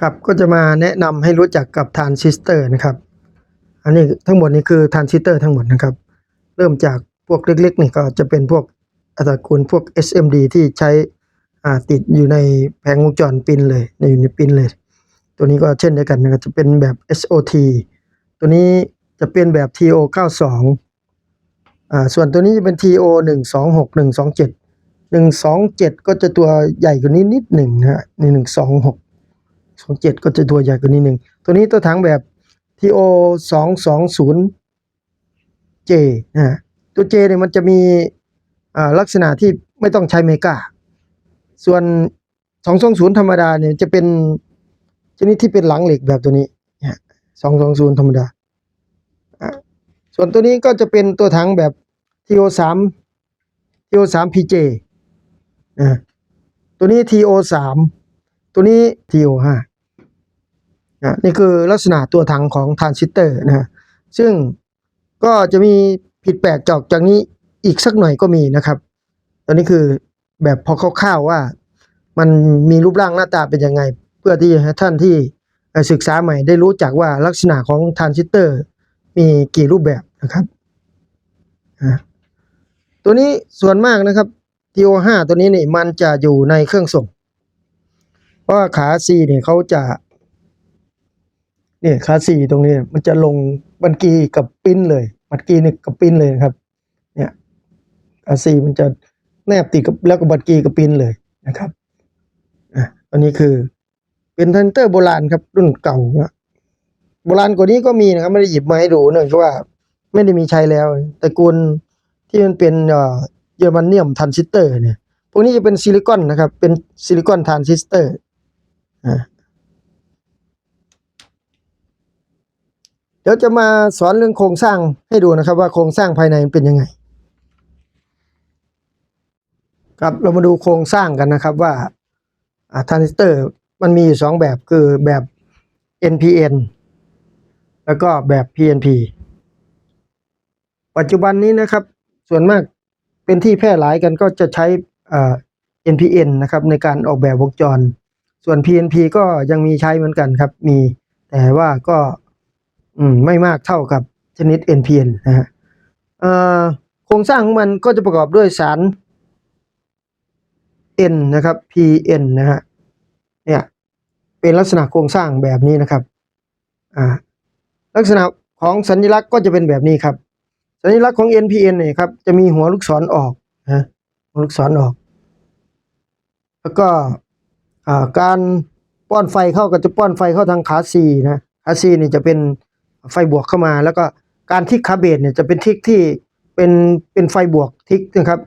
ครับก็จะมาแนะนำให้รู้จักกับทรานซิสเตอร์นะครับ อันนี้ทั้งหมดนี้คือทรานซิสเตอร์ทั้งหมดนะครับ เริ่มจากพวกเล็กๆนี่ก็จะเป็นพวกอัตราคูณพวก SMD ที่ใช้อ่าติดอยู่ในแผงวงจรปินเลยในอยู่ในปินเลย ตัวนี้ก็เช่นเดียวกันนะครับจะเป็นแบบ SOT ตัวนี้จะเป็นแบบ TO 92อ่าส่วนตัวนี้จะเป็น TO 126 127 127 ก็จะตัวใหญ่กว่านี้นิดหนึ่งนะฮะนี่126 27 ก็จะตัวใหญ่กว่านี้หนึ่งตัวนี้ตัวถังแบบ TO 220 J นะฮะตัว J เนี่ยมันจะมีลักษณะที่ไม่ต้องใช้เมกาส่วน 220 ธรรมดาเนี่ยจะเป็นชนิดที่เป็นหลังเหล็กแบบตัวนี้นะ220ธรรมดา ส่วนตัวนี้ก็จะเป็นตัวถังแบบ TO 3 TO 3 PJ นะตัวนี้ TO 3ตัวนี้ TO 5 อะนี่คือลักษณะตัวถังของทรานซิสเตอร์นะฮะซึ่งก็จะมีผิดแปลกจากจากนี้อีกสักหน่อยก็มีนะครับ ตอนนี้คือแบบพอคร่าวๆว่า มันมีรูปร่างหน้าตาเป็นยังไง เพื่อที่ให้ท่านที่ศึกษาใหม่ได้รู้จักว่าลักษณะของทรานซิสเตอร์มีกี่รูปแบบนะครับตัวนี้ส่วนมากนะครับ TO5 ตัวนี้นี่มันจะอยู่ในเครื่องส่ง เพราะขา C เนี่ยเขาจะ เนี่ยขา C ตรงนี้มันจะลงบันกีกับปิ้นเลยบันกีนี่กับปิ้นเลยนะครับ เนี่ยขา C มันจะแนบติดกับแล้วก็บันกีกับปิ้นเลยนะครับอะอันนี้คือเป็นเทนเตอร์โบราณครับรุ่นเก่านะโบราณกว่านี้ก็มีนะครับไม่ได้หยิบมาให้ดูเนื่องจากว่าไม่ได้มีใช้แล้วตระกูลที่มันเป็นเอ่อเยอรมนเนียมทรานซิสเตอร์เนี่ยพวกนี้จะเป็นซิลิคอนนะครับ เป็นซิลิคอนทรานซิสเตอร์อ่า เดี๋ยวจะมาสอนเรื่องโครงสร้างให้ดูนะครับว่าโครงสร้างภายในมันเป็นยังไง ครับเรามาดูโครงสร้างกันนะครับว่าทรานซิสเตอร์มันมีอยู่สองแบบคือแบบ NPN แล้วก็แบบ PNP ปัจจุบันนี้นะครับ ส่วนมากเป็นที่แพร่หลายกันก็จะใช้ NPN นะครับในการออกแบบวงจร ส่วน PNP ก็ยังมีใช้เหมือนกันครับ มีแต่ว่าก็ อืมไม่มากเท่ากับชนิด NPN นะฮะโครงสร้างของมันก็จะประกอบด้วยสาร N นะครับ PN นะฮะเนี่ยเป็นลักษณะโครงสร้างแบบนี้นะครับอ่าลักษณะของสัญลักษณ์ก็จะเป็นแบบนี้ครับ สัญลักษณ์ของ NPN เนี่ยครับจะมีหัวลูกศรออกนะหัวลูกศรออก แล้วก็การป้อนไฟเข้าก็จะป้อนไฟเข้าทางขา C นะขา C นี่จะเป็น ไฟบวกเข้ามา แล้วก็การทิกขาเบสเนี่ยจะเป็นทิกที่เป็นเป็นไฟบวกทิกนะครับ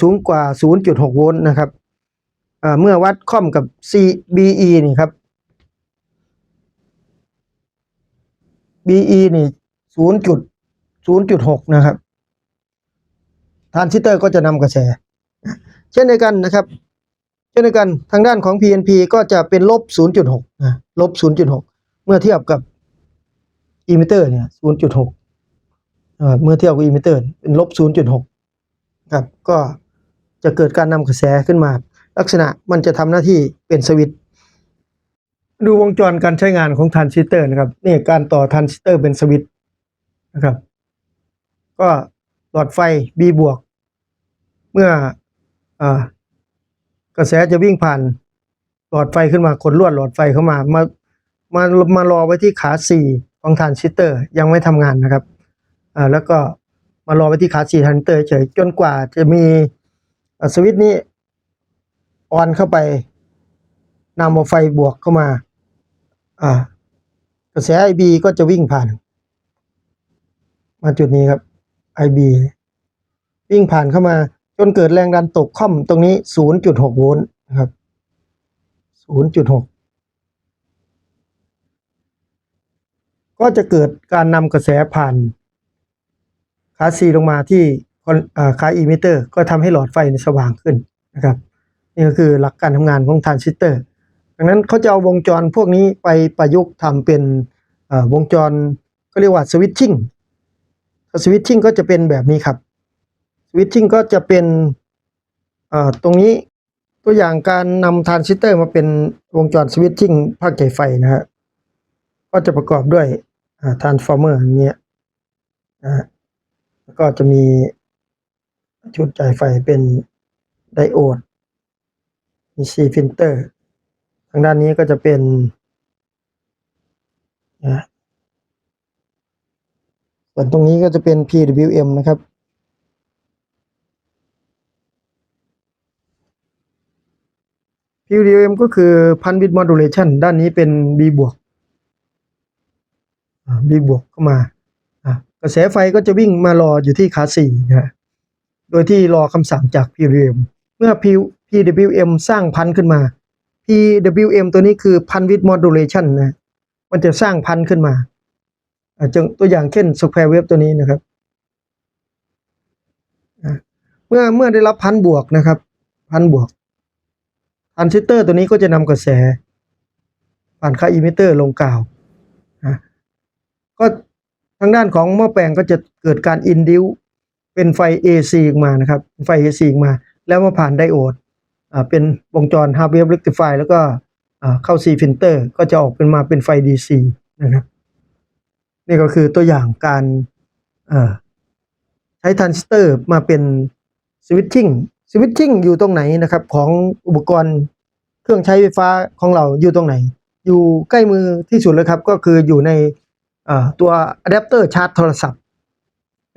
สูงกว่า 0.6 โวลต์นะครับเมื่อวัดค่อมกับ CBE นี่ครับ BE นี่ 0.0.6 นะครับทรานซิสเตอร์ก็จะนำกระแส เช่นเดียวกันนะครับ เช่นเดียวกันทางด้านของ PNP ก็จะเป็นลบ 0.6นะลบ 0.6 เมื่อเทียบกับ อิมิเตอร์เนี่ย0.6เอ่อเมื่อเทียบกับอิมิเตอร์เป็นลบ0.6ครับก็จะเกิดการนำกระแสขึ้นมา ลักษณะมันจะทำหน้าที่เป็นสวิตดูวงจรการใช้งานของทรานซิสเตอร์นะครับนี่การต่อทรานซิสเตอร์เป็นสวิตนะครับ ก็หลอดไฟ B บวก เมื่ออกระแสจะวิ่งผ่านหลอดไฟขึ้นมาขนลวดหลอดไฟเข้ามา มา มามารอไว้ที่ขา4 ของทรานซิสเตอร์ยังไม่ทำงานนะครับอ่าแล้วก็มารอไว้ที่ขา4ทรานเตอร์เฉยจนกว่าจะมีสวิตช์นี้ออนเข้าไปนำเอาไฟบวกเข้ามา อ่ากระแส IB ก็จะวิ่งผ่าน มาจุดนี้ครับ IB วิ่งผ่านเข้ามา จนเกิดแรงดันตกค่อมตรงนี้ 0.6 โวลต์นะครับ 0.6 ก็จะเกิดการนำกระแสผ่านขาซีลงมาที่คาขาอิมิเตอร์ ก็ทำให้หลอดไฟสว่างขึ้นนะครับ นี่ก็คือหลักการทำงานของทรานซิสเตอร์ดังนั้นเขาจะเอาวงจรพวกนี้ไปประยุกต์ทำเป็นวงจรก็เรียกว่าสวิตชิ่งสวิตชิ่งก็จะเป็นแบบนี้ครับสวิตชิ่งก็จะเป็นตรงนี้ตัวอย่างการนำทรานซิสเตอร์มาเป็นวงจรสวิตชิ่งภาคจ่ายไฟนะฮะก็จะประกอบด้วย ทรานส์ฟอร์เมอร์อย่างเงี้ยนะแล้วก็จะมีชุดจ่ายไฟเป็นไดโอด มีซีฟิลเตอร์ ทางด้านนี้ก็จะเป็นนะส่วนตรงนี้ก็จะเป็น PWM นะครับ PWM ก็คือพันบิต modulation ด้านนี้เป็น B บวก อ่า B บวกเข้ามา กระแสไฟก็จะวิ่งมารออยู่ที่ขาสี่นะฮะโดยที่รอคำสั่งจาก PWM เมื่อ PWM สร้างพันขึ้นมา PWM ตัวนี้คือพันวิด modulation นะ มันจะสร้างพันขึ้นมาตัวอย่างเช่น square wave ตัวนี้นะครับ เมื่อเมื่อได้รับพันบวกนะครับ พันบวกทรานซิสเตอร์ตัวนี้ก็จะนำกระแสผ่านค่าอิมิเตอร์ลงกาว ก็ทางด้านของหม้อแปลงก็จะเกิดการอินดิวเป็นไฟ AC ออกมานะครับไฟ AC ออกมา แล้วมาผ่านไดโอดอ่าเป็นวงจร half wave rectifier แล้วก็อ่าเข้า C filter ก็จะออกเป็นมาเป็นไฟ DC นะครับ นี่ก็คือตัวอย่างการใช้ทรานซิสเตอร์มาเป็นสวิตชิ่งสวิตชิ่งอยู่ตรงไหนนะครับ ของอุปกรณ์เครื่องใช้ไฟฟ้าของเราอยู่ตรงไหน อยู่ใกล้มือที่สุดเลยครับ ก็คืออยู่ใน ตัวอะแดปเตอร์ชาร์จโทรศัพท์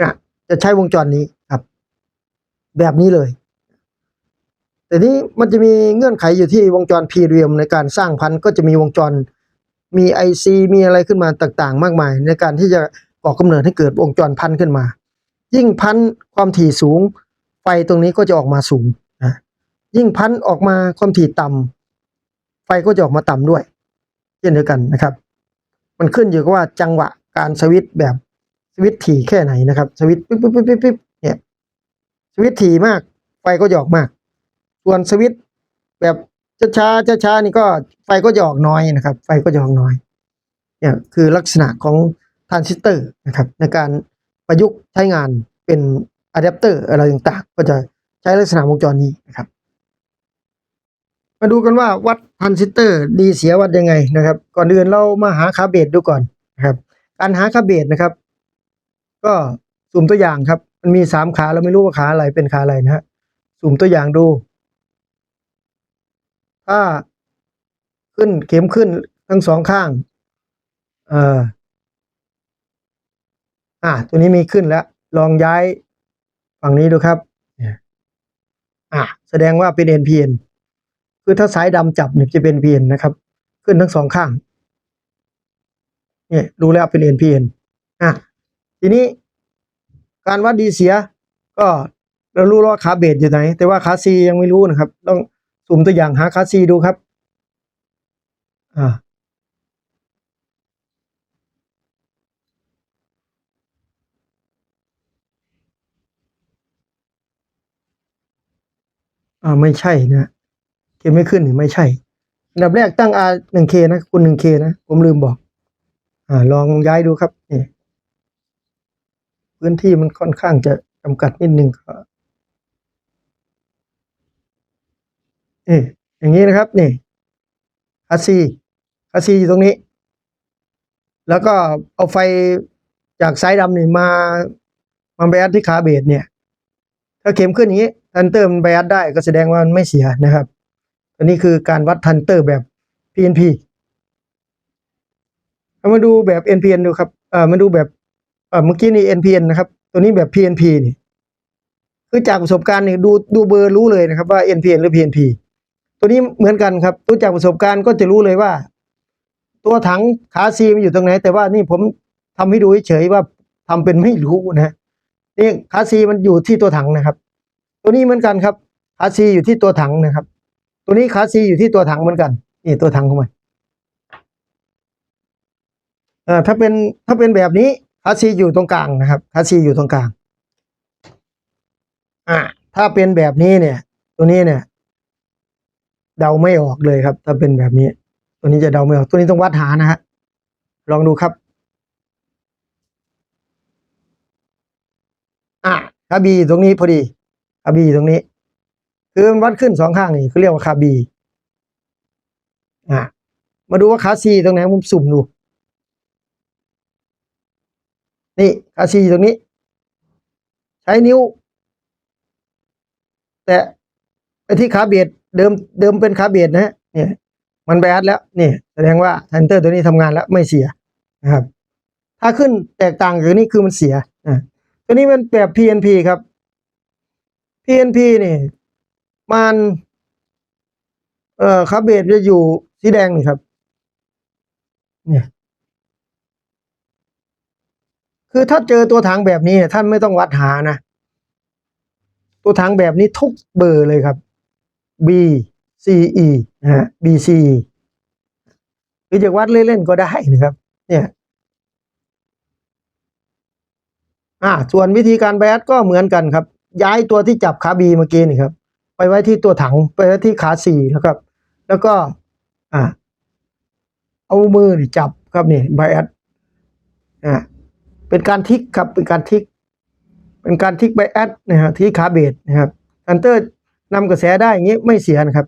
นะจะใช้วงจรนี้ครับ แบบนี้เลย แต่นี้มันจะมีเงื่อนไขอยู่ที่วงจร PWM ในการสร้างพันธุ์ก็จะมีวงจรมี IC มีอะไรขึ้นมาต่างๆ มากมาย ในการที่จะก่อกำเนิดให้เกิดวงจรพันธุ์ขึ้นมา ยิ่งพันธุ์ความถี่สูงไฟตรงนี้ก็จะออกมาสูงนะยิ่งพันธุ์ออกมาความถี่ต่ำไฟก็จะออกมาต่ำด้วย เช่นเดียวกันนะครับ มันขึ้นอยู่กับว่าจังหวะการสวิตช์แบบสวิตช์ถี่แค่ไหนนะครับ สวิตช์ปิ๊บปิ๊บปิ๊บปิ๊บปิ๊บเนี่ยสวิตช์ถี่มากไฟก็จะอกมาก ส่วนสวิตช์แบบช้าๆช้าๆนี่ก็ไฟก็จะอกน้อยนะครับ ไฟก็จะออกน้อยเนี่ยคือลักษณะของทรานซิสเตอร์นะครับ ในการประยุกต์ใช้งานเป็นอะแดปเตอร์อะไรต่างๆ ก็จะใช้ลักษณะวงจรนี้นะครับ มาดูกันว่าวัดทรานซิสเตอร์ดีเสียวัดยังไงนะครับ ก่อนอื่นเรามาหาคาเบสดูก่อนนะครับ การหาคาเบสนะครับ ก็สุ่มตัวอย่างครับ มันมีสามขาเราไม่รู้ว่าขาอะไรเป็นขาอะไรนะฮะสุ่มตัวอย่างดู ถ้าขึ้นเข็มขึ้นทั้งสองข้างเอ่ออ่าตัวนี้มีขึ้นแล้ว ลองย้ายฝั่งนี้ดูครับอ่าแสดงว่าเป็น NPN คือถ้าสายดำจับเนี่ยจะเป็น PN นะครับ ขึ้นทั้งสองข้าง เนี่ยรู้แล้วเป็น NPN อะทีนี้การวัดดีเสีย ก็เรารู้แล้วว่าขาเบสอยู่ไหน แต่ว่าขาซียังไม่รู้นะครับ ต้องสุ่มตัวอย่างหาขาซีดูครับ อ่าอ่าไม่ใช่นะ เคไม่ขึ้นหรือไม่ใช่ อันดับแรกตั้ง R หนึ่งเคนะคุณหนึ่งเคนะ ผมลืมบอก อ่า ลองย้ายดูครับนี่พื้นที่มันค่อนข้างจะจำกัดนิดนึงก็นี่อย่างนี้นะครับ นี่คาซีคาซีอยู่ตรงนี้ แล้วก็เอาไฟจากสายดำนี่มามาแบดที่ขาเบสเนี่ย ถ้าเข็มขึ้นอย่างนี้ทันเตอร์มันแบดได้ก็แสดงว่ามันไม่เสียนะครับ อันนี้คือการวัดทันเตอร์แบบ PNP เอามาดูแบบ NPN ดูครับเอ่อมาดูแบบเอ่อเมื่อกี้นี่ NPN นะครับ ตัวนี้แบบ PNP นี่คือจากประสบการณ์นี่ดูดูเบอร์รู้เลยนะครับว่า NPN หรือ PNP ตัวนี้เหมือนกันครับรู้จากประสบการณ์ก็จะรู้เลยว่า ตัวถังขาซีมันอยู่ตรงไหน แต่ว่านี่ผมทำให้ดูเฉยๆว่าทำเป็นไม่รู้นะนี่ขาซีมันอยู่ที่ตัวถังนะครับ ตัวนี้เหมือนกันครับขาซีอยู่ที่ตัวถังนะครับ ตัวนี้ขาซีอยู่ที่ตัวถังเหมือนกัน นี่ตัวถังของมันอ่อถ้าเป็นถ้าเป็นแบบนี้ขาซีอยู่ตรงกลางนะครับขาซีอยู่ตรงกลาง อ่า ถ้าเป็นแบบนี้เนี่ย ตัวนี้เนี่ย เดาไม่ออกเลยครับ ถ้าเป็นแบบนี้ ตัวนี้จะเดาไม่ออก ตัวนี้ต้องวัดหานะฮะลองดูครับ อะคาบีตรงนี้พอดีคาบีตรงนี้ คือมันวัดขึ้นสองข้างนี่เขาเรียกว่าคาบีอะมาดูว่าขาซีตรงไหนผมสุ่มดู นี่ขาซีตรงนี้ ใช้นิ้ว แต่ไอ้ที่ขาเบียดเดิมเดิมเป็นขาเบียดนะฮะเนี่ยมันแบดแล้วนี่แสดงว่าทันเตอร์ตัวนี้ทำงานแล้วไม่เสียนะครับ ถ้าขึ้นแตกต่างจากนี้คือมันเสียอะตัวนี้มันแบบ PNP ครับ PNP นี่ มันเอ่อขาเบสจะอยู่สีแดงนี่ครับ เนี่ย คือถ้าเจอตัวถังแบบนี้ท่านไม่ต้องวัดหานะตัวถังแบบนี้ทุกเบอร์เลยครับ B C E นะฮะ B C E หรือจะวัดเล่นๆก็ได้นะครับ เนี่ยอ่าส่วนวิธีการแบดก็เหมือนกันครับ ย้ายตัวที่จับขาบีเมื่อกี้นี่ครับ ไปไว้ที่ตัวถังไปไว้ที่ขาสี่นะครับ แล้วก็อ่าเอามือจับครับนี่แบดอ่าเป็นการทิกครับเป็นการทิก เป็นการทิกไบแอดนะฮะที่ขาเบสนะครับฮันเตอร์นำกระแสได้อย่างนี้ไม่เสียนะครับ